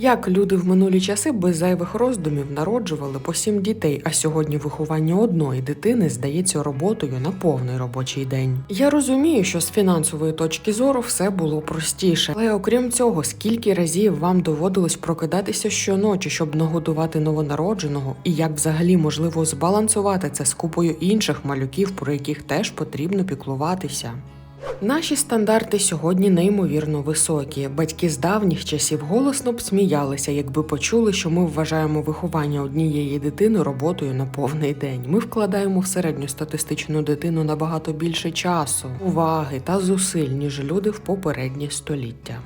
Як люди в минулі часи без зайвих роздумів народжували по сім дітей, а сьогодні виховання одної дитини здається роботою на повний робочий день. Я розумію, що з фінансової точки зору все було простіше, але окрім цього, скільки разів вам доводилось прокидатися щоночі, щоб нагодувати новонародженого, і як взагалі можливо збалансувати це з купою інших малюків, про яких теж потрібно піклуватися. Наші стандарти сьогодні неймовірно високі. Батьки з давніх часів голосно б сміялися, якби почули, що ми вважаємо виховання однієї дитини роботою на повний день. Ми вкладаємо в середньостатистичну дитину набагато більше часу, уваги та зусиль, ніж люди в попередні століття.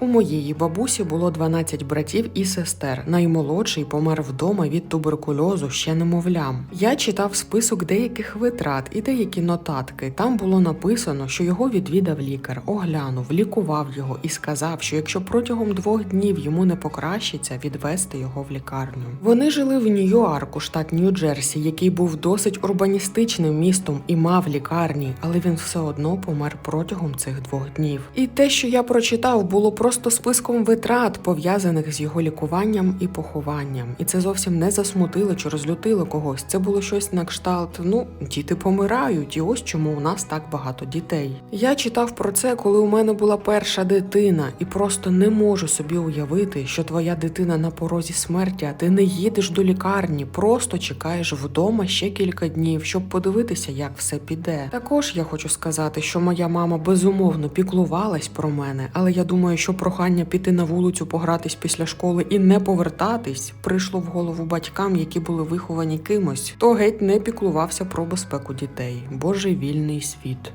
У моєї бабусі було 12 братів і сестер. Наймолодший помер вдома від туберкульозу ще немовлям. Я читав список деяких витрат і деякі нотатки. Там було написано, що його відвідав лікар, оглянув, лікував його і сказав, що якщо протягом двох днів йому не покращиться, відвести його в лікарню. Вони жили в Нью-Йорку, штат Нью-Джерсі, який був досить урбаністичним містом і мав лікарні, але він все одно помер протягом цих двох днів. І те, що я прочитав, було просто списком витрат, пов'язаних з його лікуванням і похованням. І це зовсім не засмутило чи розлютило когось. Це було щось на кшталт. Ну, діти помирають, і ось чому у нас так багато дітей. Я читав про це, коли у мене була перша дитина, і просто не можу собі уявити, що твоя дитина на порозі смерті, а ти не їдеш до лікарні, просто чекаєш вдома ще кілька днів, щоб подивитися, як все піде. Також я хочу сказати, що моя мама безумовно піклувалась про мене, але я думаю, що прохання піти на вулицю погратись після школи і не повертатись прийшло в голову батькам, які були виховані кимось, то геть не піклувався про безпеку дітей. Божевільний світ.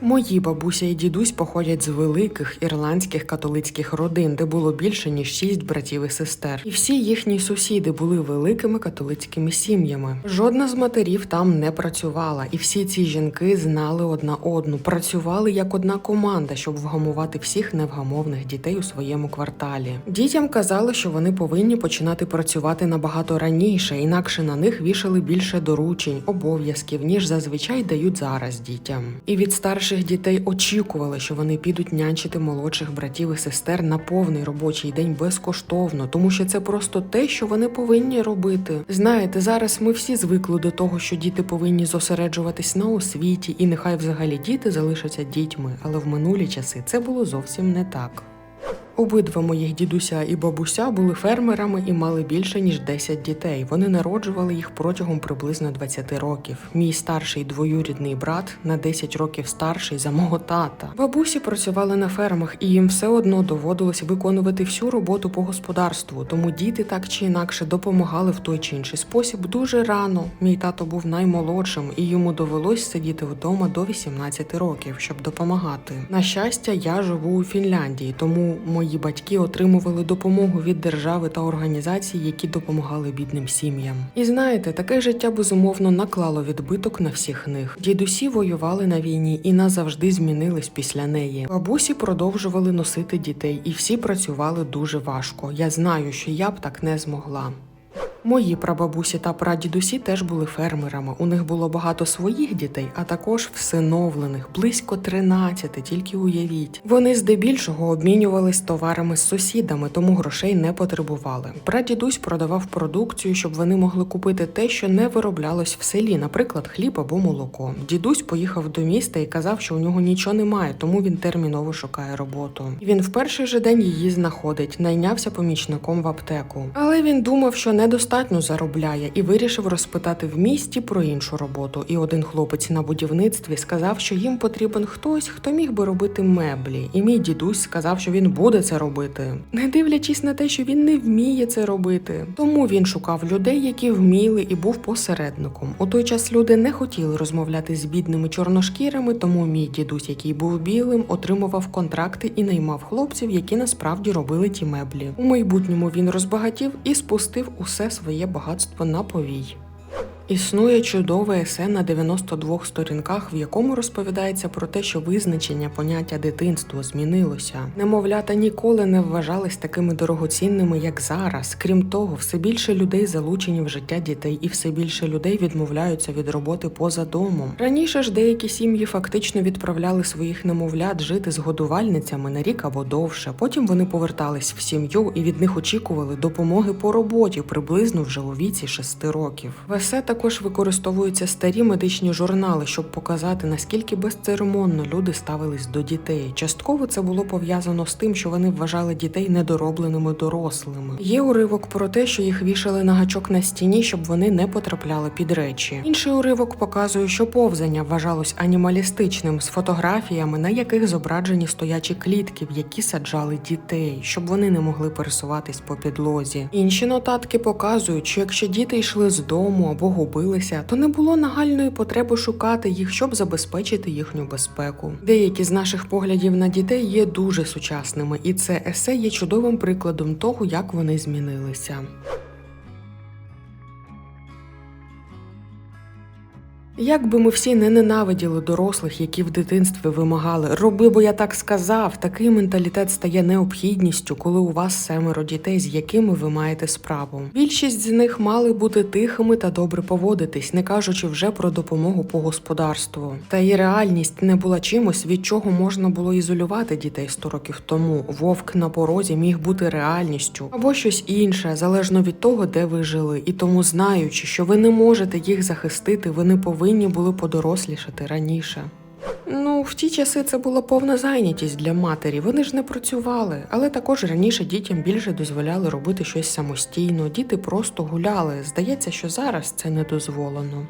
Мої бабуся і дідусь походять з великих ірландських католицьких родин, де було більше ніж шість братів і сестер. І всі їхні сусіди були великими католицькими сім'ями. Жодна з матерів там не працювала, і всі ці жінки знали одна одну, працювали як одна команда, щоб вгамувати всіх невгамовних дітей у своєму кварталі. Дітям казали, що вони повинні починати працювати набагато раніше, інакше на них вішали більше доручень, обов'язків, ніж зазвичай дають зараз дітям. І від старших дітей очікували, що вони підуть нянчити молодших братів і сестер на повний робочий день безкоштовно, тому що це просто те, що вони повинні робити. Знаєте, зараз ми всі звикли до того, що діти повинні зосереджуватись на освіті, і нехай взагалі діти залишаться дітьми, але в минулі часи це було зовсім не так. Обидва моїх дідуся і бабуся були фермерами і мали більше ніж 10 дітей. Вони народжували їх протягом приблизно 20 років. Мій старший двоюрідний брат на 10 років старший за мого тата. Бабусі працювали на фермах, і їм все одно доводилось виконувати всю роботу по господарству. Тому діти так чи інакше допомагали в той чи інший спосіб дуже рано. Мій тато був наймолодшим, і йому довелось сидіти вдома до 18 років, щоб допомагати. На щастя, я живу у Фінляндії, тому мої батьки отримували допомогу від держави та організацій, які допомагали бідним сім'ям. І знаєте, таке життя безумовно наклало відбиток на всіх них. Дідусі воювали на війні і назавжди змінились після неї. Бабусі продовжували носити дітей, і всі працювали дуже важко. Я знаю, що я б так не змогла. Мої прабабусі та прадідусі теж були фермерами. У них було багато своїх дітей, а також всиновлених, близько 13, тільки уявіть. Вони здебільшого обмінювались товарами з сусідами, тому грошей не потребували. Прадідусь продавав продукцію, щоб вони могли купити те, що не вироблялось в селі, наприклад, хліб або молоко. Дідусь поїхав до міста і казав, що у нього нічого немає, тому він терміново шукає роботу. Він в перший же день її знаходить, найнявся помічником в аптеку. Але він думав, що недостатньо заробляє, і вирішив розпитати в місті про іншу роботу. І один хлопець на будівництві сказав, що їм потрібен хтось, хто міг би робити меблі. І мій дідусь сказав, що він буде це робити, не дивлячись на те, що він не вміє це робити. Тому він шукав людей, які вміли, і був посередником. У той час люди не хотіли розмовляти з бідними чорношкірими, тому мій дідусь, який був білим, отримував контракти і наймав хлопців, які насправді робили ті меблі. У майбутньому він розбагатів і спустив усе своє багатство на повій. Існує чудове есе на 92 сторінках, в якому розповідається про те, що визначення поняття дитинство змінилося. Немовлята ніколи не вважались такими дорогоцінними, як зараз. Крім того, все більше людей залучені в життя дітей, і все більше людей відмовляються від роботи поза домом. Раніше ж деякі сім'ї фактично відправляли своїх немовлят жити з годувальницями на рік або довше. Потім вони повертались в сім'ю і від них очікували допомоги по роботі приблизно вже у віці 6 років. В есе також використовуються старі медичні журнали, щоб показати наскільки безцеремонно люди ставились до дітей. Частково це було пов'язано з тим, що вони вважали дітей недоробленими дорослими. Є уривок про те, що їх вішали на гачок на стіні, щоб вони не потрапляли під речі. Інший уривок показує, що повзання вважалось анімалістичним з фотографіями, на яких зображені стоячі клітки, в які саджали дітей, щоб вони не могли пересуватись по підлозі. Інші нотатки показують, що якщо діти йшли з дому або губилися, то не було нагальної потреби шукати їх, щоб забезпечити їхню безпеку. Деякі з наших поглядів на дітей є дуже сучасними, і це есе є чудовим прикладом того, як вони змінилися. Як би ми всі не ненавиділи дорослих, які в дитинстві вимагали роби, бо я так сказав, такий менталітет стає необхідністю, коли у вас семеро дітей, з якими ви маєте справу. Більшість з них мали бути тихими та добре поводитись, не кажучи вже про допомогу по господарству. Та й реальність не була чимось, від чого можна було ізолювати дітей 100 років тому. Вовк на порозі міг бути реальністю або щось інше, залежно від того, де ви жили. І тому, знаючи, що ви не можете їх захистити, ви не повинні були подорослішати раніше. Ну, в ті часи це була повна зайнятість для матері. Вони ж не працювали, але також раніше дітям більше дозволяли робити щось самостійно. Діти просто гуляли. Здається, що зараз це не дозволено.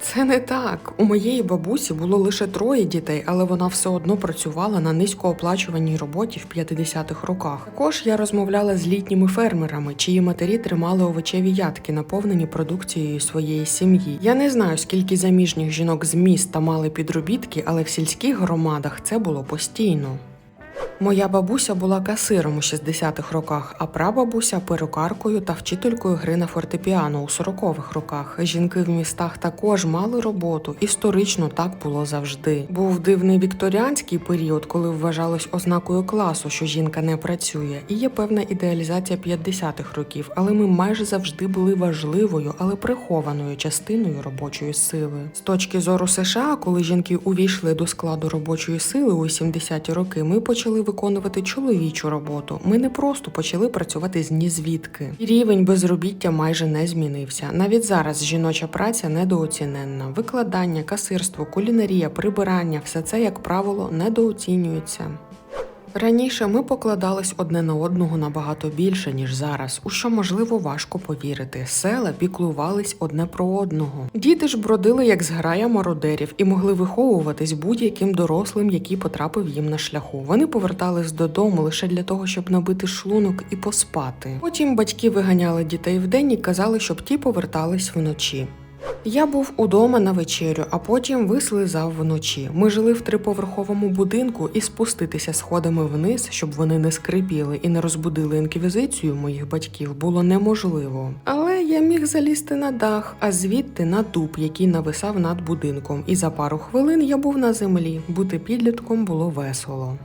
Це не так. У моєї бабусі було лише троє дітей, але вона все одно працювала на низькооплачуваній роботі в 50-х роках. Також я розмовляла з літніми фермерами, чиї матері тримали овочеві ядки, наповнені продукцією своєї сім'ї. Я не знаю, скільки заміжніх жінок з міста мали підробітки, але в сільських громадах це було постійно. Моя бабуся була касиром у 60-х роках, а прабабуся перукаркою та вчителькою гри на фортепіано у 40-х роках. Жінки в містах також мали роботу. Історично так було завжди. Був дивний вікторіанський період, коли вважалось ознакою класу, що жінка не працює, і є певна ідеалізація 50-х років, але ми майже завжди були важливою, але прихованою частиною робочої сили. З точки зору США, коли жінки увійшли до складу робочої сили у 70-ті роки, ми почали виконувати чоловічу роботу. Ми не просто почали працювати з нізвідки. Рівень безробіття майже не змінився. Навіть зараз жіноча праця недооціненна. Викладання, касирство, кулінарія, прибирання все це, як правило, недооцінюється. Раніше ми покладались одне на одного набагато більше, ніж зараз, у що можливо важко повірити. Села піклувались одне про одного. Діти ж бродили як зграя мародерів і могли виховуватись будь-яким дорослим, який потрапив їм на шляху. Вони повертались додому лише для того, щоб набити шлунок і поспати. Потім батьки виганяли дітей вдень і казали, щоб ті повертались вночі. Я був удома на вечерю, а потім вислизав вночі. Ми жили в триповерховому будинку, і спуститися сходами вниз, щоб вони не скрипіли і не розбудили інквізицію моїх батьків, було неможливо. Але я міг залізти на дах, а звідти на дуб, який нависав над будинком. І за пару хвилин я був на землі. Бути підлітком було весело.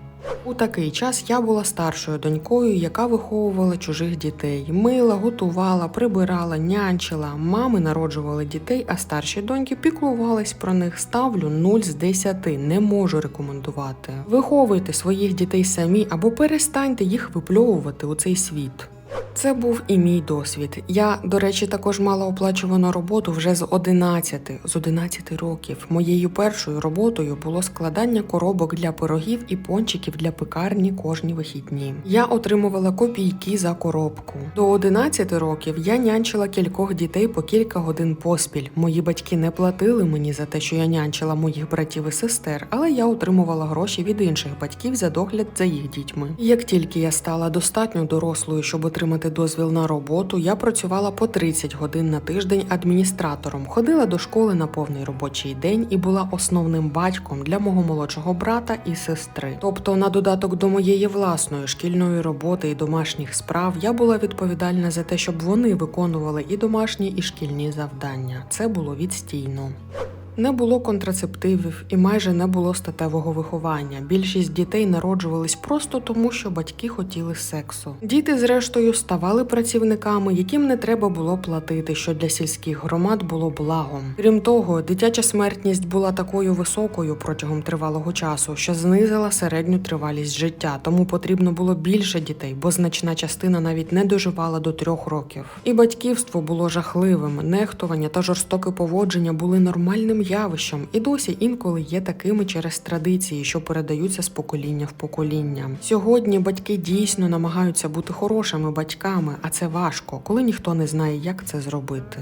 У такий час я була старшою донькою, яка виховувала чужих дітей. Мила, готувала, прибирала, нянчила. Мами народжували дітей, а старші доньки піклувались про них. Ставлю 0 з 10, не можу рекомендувати. Виховуйте своїх дітей самі або перестаньте їх випльовувати у цей світ. Це був і мій досвід. Я, до речі, також мала оплачувану роботу вже з 11, з 11 років. Моєю першою роботою було складання коробок для пирогів і пончиків для пекарні кожні вихідні. Я отримувала копійки за коробку. До 11 років я нянчила кількох дітей по кілька годин поспіль. Мої батьки не платили мені за те, що я нянчила моїх братів і сестер, але я отримувала гроші від інших батьків за догляд за їх дітьми. Як тільки я стала достатньо дорослою, щоб отримати отримати дозвіл на роботу, я працювала по 30 годин на тиждень адміністратором, ходила до школи на повний робочий день і була основним батьком для мого молодшого брата і сестри. Тобто, на додаток до моєї власної шкільної роботи і домашніх справ, я була відповідальна за те, щоб вони виконували і домашні, і шкільні завдання. Це було відстійно. Не було контрацептивів і майже не було статевого виховання. Більшість дітей народжувались просто тому, що батьки хотіли сексу. Діти, зрештою, ставали працівниками, яким не треба було платити, що для сільських громад було благом. Крім того, дитяча смертність була такою високою протягом тривалого часу, що знизила середню тривалість життя, тому потрібно було більше дітей, бо значна частина навіть не доживала до трьох років. І батьківство було жахливим, нехтування та жорстоке поводження були нормальним явищем і досі інколи є такими через традиції, що передаються з покоління в покоління. Сьогодні батьки дійсно намагаються бути хорошими батьками, а це важко, коли ніхто не знає, як це зробити.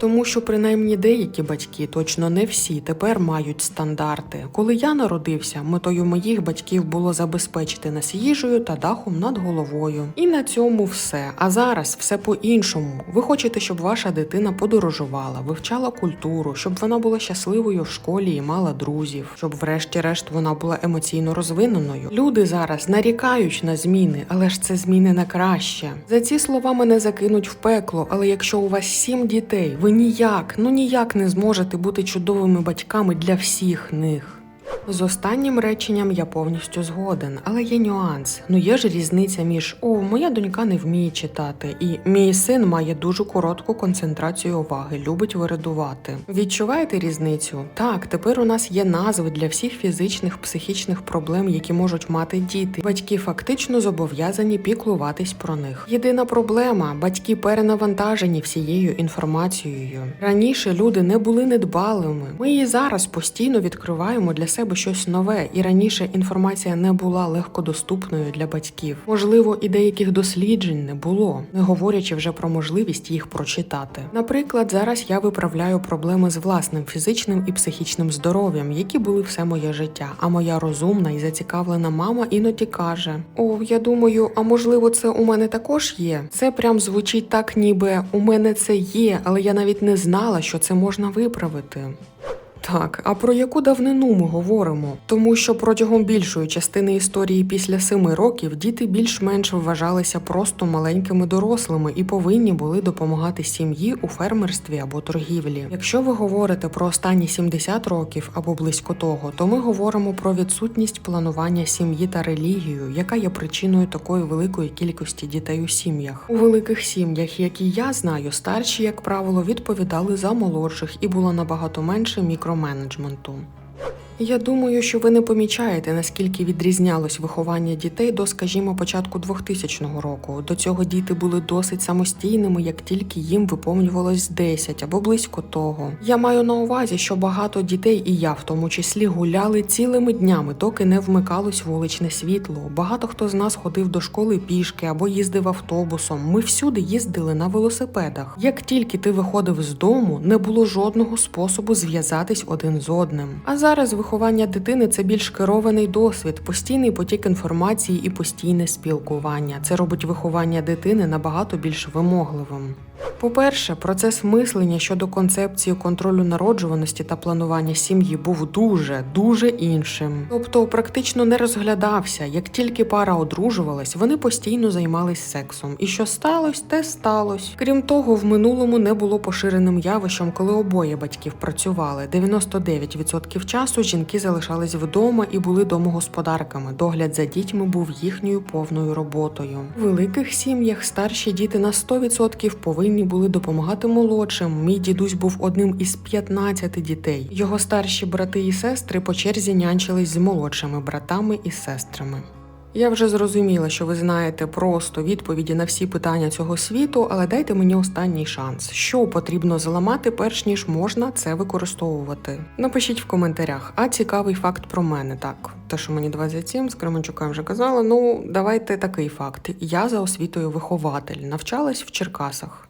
Тому що принаймні деякі батьки, точно не всі, тепер мають стандарти. Коли я народився, метою моїх батьків було забезпечити нас їжею та дахом над головою. І на цьому все. А зараз все по-іншому. Ви хочете, щоб ваша дитина подорожувала, вивчала культуру, щоб вона була щасливою в школі і мала друзів, щоб, врешті-решт, вона була емоційно розвиненою. Люди зараз нарікають на зміни, але ж це зміни на краще. За ці слова мене закинуть в пекло, але якщо у вас сім дітей, ви ніяк, ну ніяк не зможете бути чудовими батьками для всіх них. З останнім реченням я повністю згоден, але є нюанс. Ну є ж різниця між о, моя донька не вміє читати, і мій син має дуже коротку концентрацію уваги, любить вирадувати. Відчуваєте різницю? Так, тепер у нас є назви для всіх фізичних, психічних проблем, які можуть мати діти. Батьки фактично зобов'язані піклуватись про них. Єдина проблема батьки перенавантажені всією інформацією. Раніше люди не були недбалими. Ми і зараз постійно відкриваємо для себе щось нове, і раніше інформація не була легкодоступною для батьків. Можливо, і деяких досліджень не було, не говорячи вже про можливість їх прочитати. Наприклад, зараз я виправляю проблеми з власним фізичним і психічним здоров'ям, які були все моє життя. А моя розумна і зацікавлена мама іноді каже: О, я думаю, а можливо, це у мене також є. Це прям звучить так, ніби у мене це є, але я навіть не знала, що це можна виправити. Так, а про яку давнину ми говоримо? Тому що протягом більшої частини історії після семи років діти більш-менш вважалися просто маленькими дорослими і повинні були допомагати сім'ї у фермерстві або торгівлі. Якщо ви говорите про останні 70 років або близько того, то ми говоримо про відсутність планування сім'ї та релігію, яка є причиною такої великої кількості дітей у сім'ях. У великих сім'ях, які я знаю, старші, як правило, відповідали за молодших і було набагато менше мікроменеджменту. Я думаю, що ви не помічаєте, наскільки відрізнялось виховання дітей до, скажімо, початку 2000 року. До цього діти були досить самостійними, як тільки їм виповнювалось 10 або близько того. Я маю на увазі, що багато дітей, і я в тому числі, гуляли цілими днями, доки не вмикалось вуличне світло. Багато хто з нас ходив до школи пішки або їздив автобусом. Ми всюди їздили на велосипедах. Як тільки ти виходив з дому, не було жодного способу зв'язатись один з одним. А зараз виховання дитини це більш керований досвід, постійний потік інформації і постійне спілкування. Це робить виховання дитини набагато більш вимогливим. По-перше, процес мислення щодо концепції контролю народжуваності та планування сім'ї був дуже дуже іншим. Тобто, практично не розглядався. Як тільки пара одружувалась, вони постійно займались сексом. І що сталося, те сталося. Крім того, в минулому не було поширеним явищем, коли обоє батьків працювали. 99% часу жінки залишались вдома і були домогосподарками. Догляд за дітьми був їхньою повною роботою. У великих сім'ях старші діти на 100% повинні були допомагати молодшим. Мій дідусь був одним із 15 дітей. Його старші брати і сестри по черзі нянчились з молодшими братами і сестрами. Я вже зрозуміла, що ви знаєте просто відповіді на всі питання цього світу, але дайте мені останній шанс. Що потрібно зламати, перш ніж можна це використовувати? Напишіть в коментарях. А цікавий факт про мене. Так, те, що мені 27, з Кременчука вже казала. Ну, давайте такий факт. Я за освітою вихователь, навчалась в Черкасах.